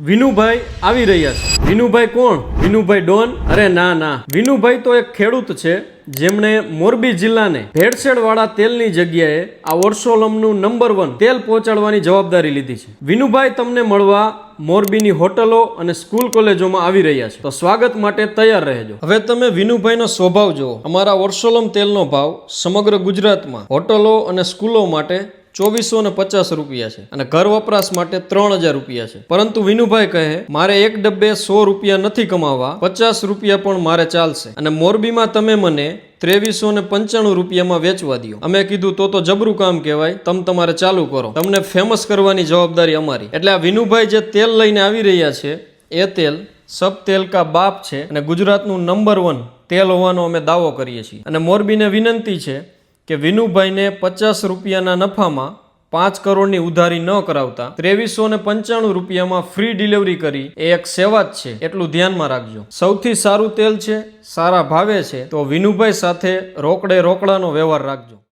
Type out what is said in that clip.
વિનુભાઈ આવી રહ્યા છે. વિનુભાઈ કોણ? વિનુભાઈ ડોન? અરે ના ના. વિનુભાઈ તો એક ખેડૂત છે. જેમણે મોરબી જિલ્લાને ભેળસેળવાળા તેલની જગ્યાએ આ ઓર્સોલમનું નંબર વન તેલ પહોંચાડવાની જવાબદારી લીધી છે. વિનુભાઈ તમને મળવા મોરબીની હોટલો અને સ્કૂલ કોલેજોમાં આવી રહ્યા છે. તો સ્વાગત માટે તૈયાર રહેજો. હવે તમે વિનુભાઈનો સ્વભાવ જુઓ. અમારા ઓર્સોલમ તેલનો ભાવ સમગ્ર ગુજરાતમાં હોટલો અને સ્કૂલો માટે ચોવીસો ને પચાસ રૂપિયા છે અને ઘર વપરાશ માટે ત્રણ હજાર રૂપિયા છે. પરંતુ વિનુભાઈ કહે, મારે એક ડબ્બે સો રૂપિયા નથી કમાવા પચાસ રૂપિયા પણ મારે ચાલશે. અને મોરબીમાં તમે મને ત્રેવીસો ને પંચાણું રૂપિયામાં વેચવા દો અમે કીધું, તો તો જબરું કામ કહેવાય. તમ તમારે ચાલુ કરો. તમને ફેમસ કરવાની જવાબદારી અમારી. એટલે આ વિનુભાઈ જે તેલ લઈને આવી રહ્યા છે, એ તેલ સબ તેલ કા બાપ છે અને ગુજરાતનું નંબર વન તેલ હોવાનો અમે દાવો કરીએ છીએ. અને મોરબીને વિનંતી છે કે વિનુભાઈને પચાસ રૂપિયાના નફામાં પાંચ કરોડની ઉધારી ન કરાવતા ત્રેવીસો ને પંચાણું રૂપિયામાં ફ્રી ડિલિવરી કરી એ એક સેવા જ છે. એટલું ધ્યાનમાં રાખજો. સૌથી સારું તેલ છે, સારા ભાવે છે, તો વિનુભાઈ સાથે રોકડે રોકડાનો વ્યવહાર રાખજો.